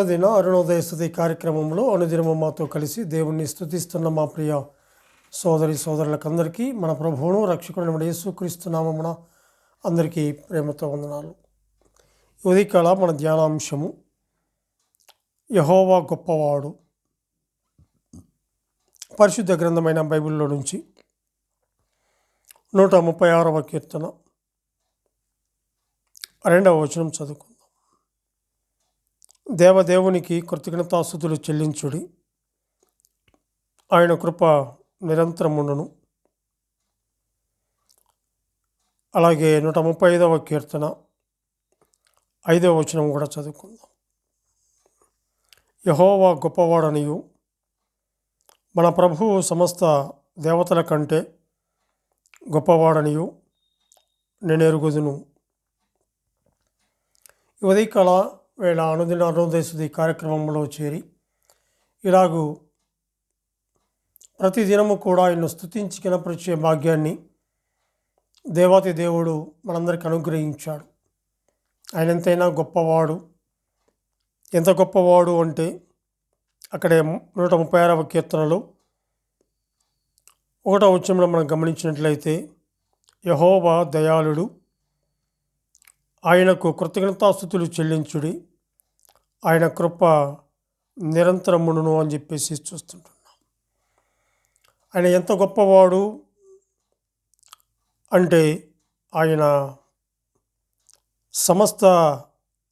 అనుదిన అరుణోదయ స్థుతి కార్యక్రమంలో అనుదినము మాతో కలిసి దేవుణ్ణి స్థుతిస్తున్న మా ప్రియ సోదరి సోదరులకందరికీ మన ప్రభువును రక్షకుడు యేసుక్రీస్తునామమున అందరికీ ప్రేమతో వందనాలు. ఉదయకాల మన ధ్యానాంశము. యహోవా గొప్పవాడు. పరిశుద్ధ గ్రంథమైన బైబిల్లో నుంచి నూట ముప్పై ఆరవ కీర్తన. రెండవ వచనం చదువుకు దేవదేవునికి కృతజ్ఞతాస్థుతులు చెల్లించుడి. ఆయన కృప నిరంతరముండును. అలాగే నూట ముప్పై ఐదవ కీర్తన ఐదవ వచనం కూడా చదువుకుందాం. యహోవా గొప్పవాడనియు మన ప్రభువు సమస్త దేవతల కంటే గొప్పవాడనియు నేను ఎరుగుదును. ఉదయకాల వేళ అనుదిన అరుణోదయసుది కార్యక్రమంలో చేరి. ఇలాగూ ప్రతి దినము కూడా ఆయన్ను స్థుతించి కనపరిచే భాగ్యాన్ని దేవాతి దేవుడు మనందరికి అనుగ్రహించాడు. ఆయన ఎంతైనా గొప్పవాడు. ఎంత గొప్పవాడు అంటే అక్కడే నూట ముప్పై ఆరవ కీర్తనలో ఒకటో వచ్చంలో మనం గమనించినట్లయితే యహోవా దయాళుడు ఆయనకు కృతజ్ఞతాస్థుతులు చెల్లించుడి. ఆయన కృప నిరంతరమును అని చెప్పేసి చూస్తుంటున్నాం. ఆయన ఎంత గొప్పవాడు అంటే ఆయన సమస్త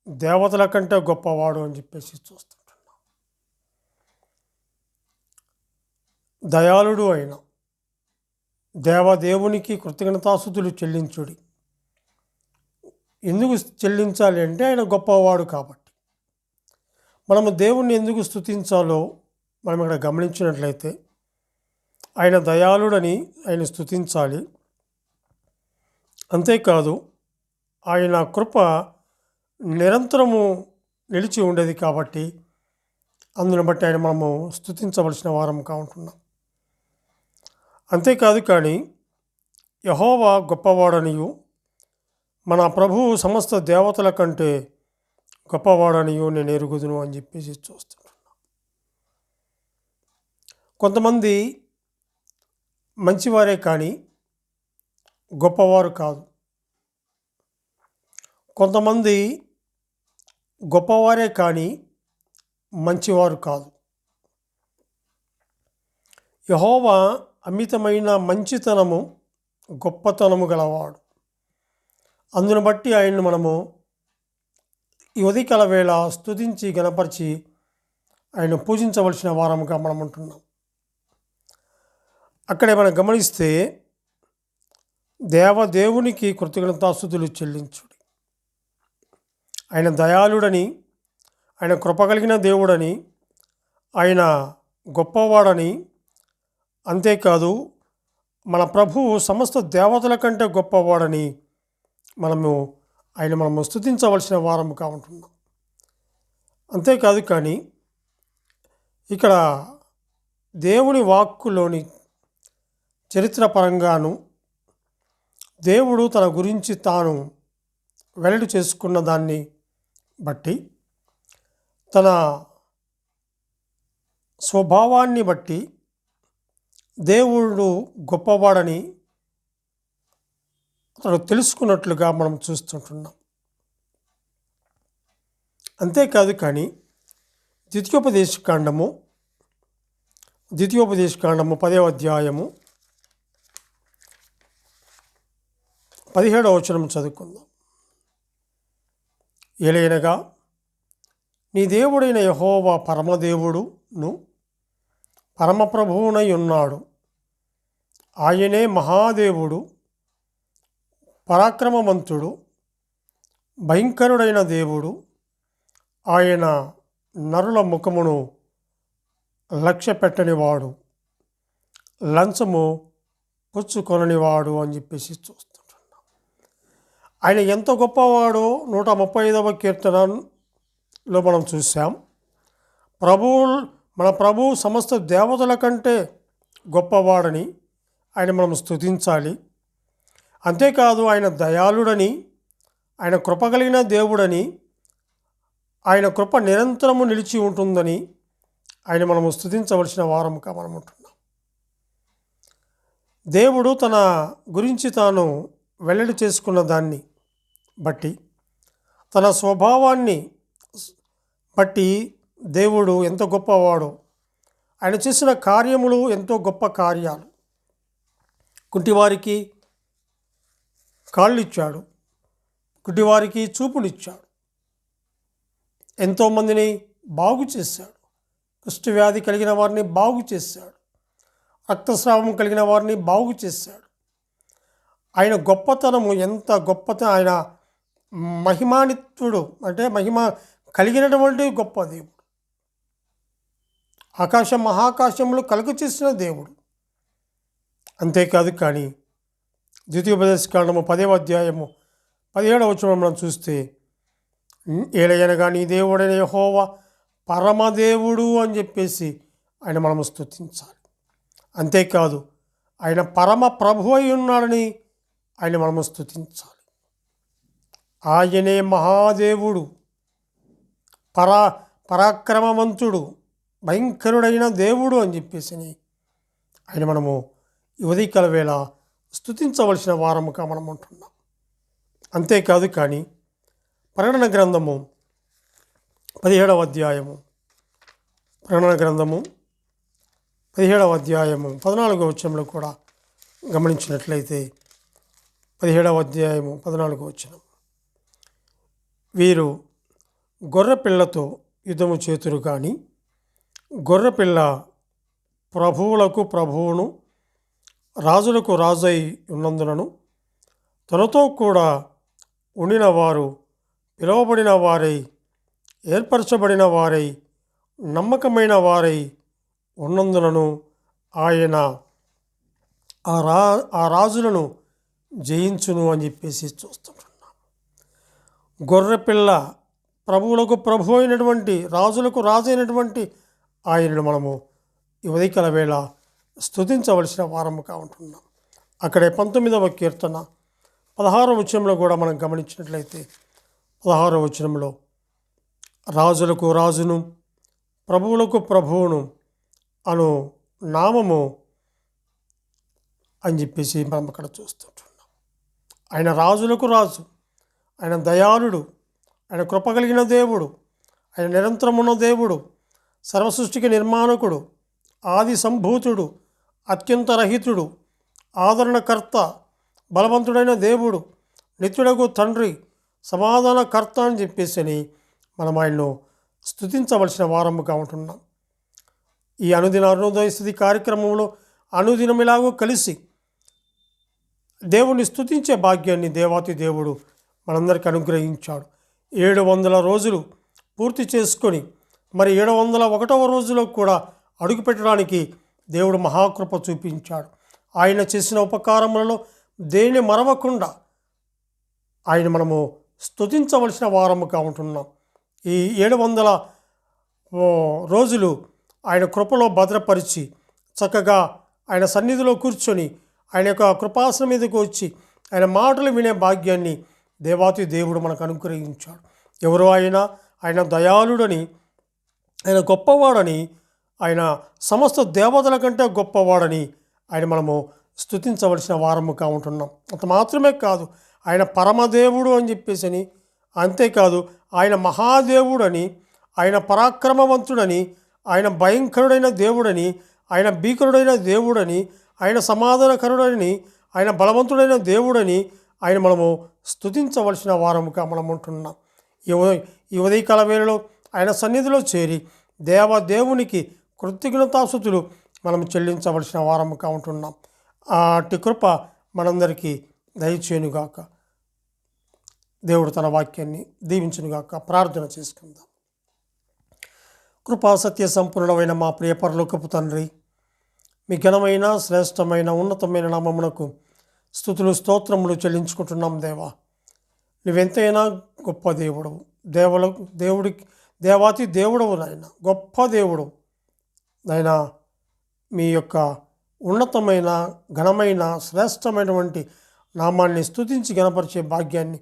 దేవతల కంటే గొప్పవాడు అని చెప్పేసి చూస్తుంటున్నాం. దయాళుడు ఆయన. దేవదేవునికి కృతజ్ఞతాసుతులు చెల్లించుడి. ఎందుకు చెల్లించాలి అంటే ఆయన గొప్పవాడు కాబట్టి. మనము దేవుణ్ణి ఎందుకు స్థుతించాలో మనం ఇక్కడ గమనించినట్లయితే ఆయన దయాళుడని ఆయన స్థుతించాలి అంతేకాదు ఆయన కృప నిరంతరము నిలిచి ఉండేది కాబట్టి అందును బట్టి ఆయన మనము స్తుతించవలసిన వారం ఉంటున్నాం అంతేకాదు కానీ యహోవా గొప్పవాడనియు మన ప్రభువు సమస్త దేవతల కంటే గొప్పవాడనియో నేను ఎరుగుదును అని చెప్పేసి చూస్తున్నాను కొంతమంది మంచివారే కానీ గొప్పవారు కాదు. కొంతమంది గొప్పవారే కానీ మంచివారు కాదు. యహోవా అమితమైన మంచితనము గొప్పతనము గలవాడు. అందును బట్టి ఆయన్ని మనము ఈ ఉదయకాల వేళ స్తుతించి గణపరిచి ఆయన పూజించవలసిన వారముగా మనం ఉంటున్నాం. అక్కడే మనం గమనిస్తే దేవదేవునికి కృతజ్ఞతాస్థుతులు చెల్లించుడి. ఆయన దయాళుడని ఆయన కృప కలిగిన దేవుడని ఆయన గొప్పవాడని. అంతేకాదు మన ప్రభువు సమస్త దేవతల కంటే గొప్పవాడని మనము ఆయన మనము స్థుతించవలసిన వారముగా ఉంటున్నాం. అంతేకాదు కానీ ఇక్కడ దేవుని వాక్కులోని చరిత్రపరంగాను దేవుడు తన గురించి తాను వెల్లడి చేసుకున్న దాన్ని బట్టి తన స్వభావాన్ని బట్టి దేవుడు గొప్పవాడని తను తెలుసుకున్నట్లుగా మనం చూస్తుంటున్నాం. అంతేకాదు కానీ ద్వితీయోపదేశకాండము కాండము ద్వితీయోపదేశ కాండము పదవ అధ్యాయము పదిహేడవ వచనం చదువుకుందాం. ఏలైనగా నీ దేవుడైన యహోవా పరమదేవుడును పరమప్రభువునై ఉన్నాడు. ఆయనే మహాదేవుడు. పరాక్రమవంతుడు భయంకరుడైన దేవుడు ఆయన నరుల ముఖమును లక్ష్య పెట్టనివాడు లంచము పుచ్చుకొననివాడు అని చెప్పేసి చూస్తుంటున్నాం. ఆయన ఎంత గొప్పవాడో నూట ముప్పై ఐదవ కీర్తనలో మనం చూసాం ప్రభువు మన ప్రభువు సమస్త దేవతల కంటే గొప్పవాడని ఆయన మనం స్తుతించాలి. అంతేకాదు ఆయన దయాళుడని ఆయన కృపగలిగిన దేవుడని ఆయన కృప నిరంతరము నిలిచి ఉంటుందని ఆయన మనము స్థుతించవలసిన వారముగా మనం ఉంటున్నాం. దేవుడు తన గురించి తాను వెల్లడి చేసుకున్న దాన్ని బట్టి తన స్వభావాన్ని బట్టి దేవుడు ఎంత గొప్పవాడో ఆయన చేసిన కార్యములు ఎంతో గొప్ప కార్యాలు. కుంటివారికి కాళ్ళు ఇచ్చాడు గుడ్డివారికి చూపునిచ్చాడు. ఎంతోమందిని బాగు చేశాడు. కుష్ఠవ్యాధి కలిగిన వారిని బాగు చేశాడు. రక్తస్రావం కలిగిన వారిని బాగు చేశాడు. ఆయన గొప్పతనము ఎంత గొప్పత ఆయన మహిమానిత్వుడు అంటే మహిమ కలిగినటువంటి గొప్ప దేవుడు. ఆకాశం మహాకాశములు కలుగు చేసిన దేవుడు. అంతేకాదు కానీ ద్వితీయోపదేశకాండము పదేవ అధ్యాయము పదిహేడవ వచనం మనం చూస్తే ఏలయనగా నీ దేవుడైన యహోవ పరమదేవుడు అని చెప్పేసి ఆయన మనము స్థుతించాలి అంతేకాదు ఆయన పరమ ప్రభు అయి ఉన్నాడని ఆయన మనము స్థుతించాలి ఆయనే మహాదేవుడు పరా పరాక్రమవంతుడు భయంకరుడైన దేవుడు అని చెప్పేసి ఆయన మనము ఈ ఉదయకాల వేళ స్థుతించవలసిన వారముగా మనం ఉంటున్నాం. అంతేకాదు కానీ ప్రకటన గ్రంథము పదిహేడవ అధ్యాయము ప్రకటన గ్రంథము పదిహేడవ అధ్యాయము పద్నాలుగో వచ్చంలో కూడా గమనించినట్లయితే పదిహేడవ అధ్యాయము పద్నాలుగో వచనం. వీరు గొర్రెపిల్లతో యుద్ధము చేతురు కానీ గొర్రెపిల్ల ప్రభువులకు ప్రభువును రాజులకు రాజై ఉన్నందునను తనతో కూడా ఉండిన వారు పిలువబడిన వారై ఏర్పరచబడిన వారై నమ్మకమైన వారై ఉన్నందునను ఆయన ఆ రా ఆ రాజులను జయించును అని చెప్పేసి చూస్తుంటున్నాం గొర్రెపిల్ల ప్రభువులకు ప్రభు అయినటువంటి రాజులకు రాజు అయినటువంటి ఆయనను మనము ఈ ఉదయకాల వేళ స్తుతించవలసిన వారముగా ఉంటున్నాం. అక్కడే పంతొమ్మిదవ కీర్తన పదహారవ వచనంలో కూడా మనం గమనించినట్లయితే పదహారవ వచనంలో రాజులకు రాజును ప్రభువులకు ప్రభువును అను నామము అని చెప్పేసి మనం అక్కడ చూస్తుంటున్నాం. ఆయన రాజులకు రాజు ఆయన దయాళుడు ఆయన కృపగలిగిన దేవుడు ఆయన నిరంతరమున్న దేవుడు సర్వసృష్టికి నిర్మాణకుడు ఆది సంభూతుడు అత్యంత రహితుడు ఆదరణకర్త బలవంతుడైన దేవుడు నిత్యుడకు తండ్రి సమాధానకర్త అని చెప్పేసి అని మనం ఆయన్ను స్థుతించవలసిన వారముగా ఉంటున్నాం. ఈ అనుదిన అరుణోదయ స్థితి కార్యక్రమంలో అనుదినం ఇలాగూ కలిసి దేవుణ్ణి స్థుతించే భాగ్యాన్ని దేవాతి దేవుడు మనందరికీ అనుగ్రహించాడు. ఏడు వందల రోజులు పూర్తి చేసుకొని మరి ఏడు వందల ఒకటవ రోజులో కూడా అడుగుపెట్టడానికి దేవుడు మహాకృప చూపించాడు. ఆయన చేసిన ఉపకారములలో దేని మరవకుండా ఆయన మనము స్తుతించవలసిన వారముగా ఉంటున్నాం. ఈ ఏడు వందల ఓ, రోజులు ఆయన కృపలో భద్రపరిచి చక్కగా ఆయన సన్నిధిలో కూర్చొని ఆయన యొక్క కృపాసన మీదకు వచ్చి ఆయన మాటలు వినే భాగ్యాన్ని దేవాతి దేవుడు మనకు అనుగ్రహించాడు. ఎవరు ఆయన? ఆయన దయాళుడని ఆయన గొప్పవాడని ఆయన సమస్త దేవతల కంటే గొప్పవాడని ఆయన మనము స్థుతించవలసిన వారముగా ఉంటున్నాం. అంత మాత్రమే కాదు ఆయన పరమదేవుడు అని చెప్పేసి అంతేకాదు ఆయన మహాదేవుడని ఆయన పరాక్రమవంతుడని ఆయన భయంకరుడైన దేవుడని ఆయన భీకరుడైన దేవుడని ఆయన సమాధానకరుడని ఆయన బలవంతుడైన దేవుడని ఆయన మనము స్థుతించవలసిన వారముగా మనం ఉంటున్నాం. ఈ ఉదయ ఈ ఉదయకాల వేళలో ఆయన సన్నిధిలో చేరి దేవ కృతజ్ఞతాస్థుతులు మనం చెల్లించవలసిన వారముగా ఉంటున్నాం అటు కృప మనందరికీ దయచేయునుగాక. దేవుడు తన వాక్యాన్ని దీవించునుగాక ప్రార్థన చేసుకుందాం. కృపా సత్య సంపూర్ణమైన మా ప్రియ పరలోకపు తండ్రి మీ ఘనమైన శ్రేష్టమైన ఉన్నతమైన నామమునకు స్థుతులు స్తోత్రములు చెల్లించుకుంటున్నాం దేవా. నువ్వెంతైనా గొప్ప దేవుడు దేవుల దేవుడికి దేవాతి దేవుడవు నాయన. గొప్ప దేవుడు. నాయన మీ యొక్క ఉన్నతమైన ఘనమైన శ్రేష్టమైనటువంటి నామాన్ని స్తుతించి గణపరిచే భాగ్యాన్ని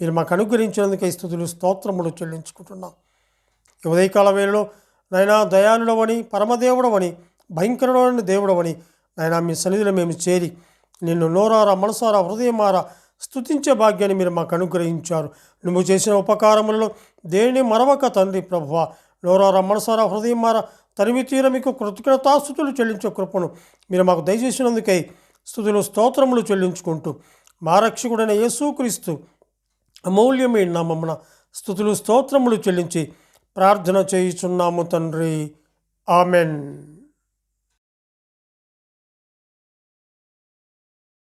మీరు మాకు అనుగ్రహించినందుకే ఈ స్థుతులు స్తోత్రములు చెల్లించుకుంటున్నాం. ఈ ఉదయకాల వేళలో నైనా దయాళుడవని పరమదేవుడవని భయంకరుడవని దేవుడవని నైనా మీ సన్నిధిలో మేము చేరి నిన్ను నోరారా మనసారా హృదయమారా స్తుతించే భాగ్యాన్ని మీరు మాకు అనుగ్రహించారు. నువ్వు చేసిన ఉపకారములలో దేని మరవక తండ్రి ప్రభువ? నోరారా మనసారా హృదయమారా తరిమి తీర మీకు కృతజ్ఞతాస్థుతులు చెల్లించే కృపను. మీరు మాకు దయచేసినందుకై స్థుతులు స్తోత్రములు చెల్లించుకుంటూ మా రక్షకుడైన యేసుక్రీస్తు అమూల్యమైన నామమున స్థుతులు స్తోత్రములు చెల్లించి ప్రార్థన చేయుచున్నాము తండ్రి. ఆమెన్.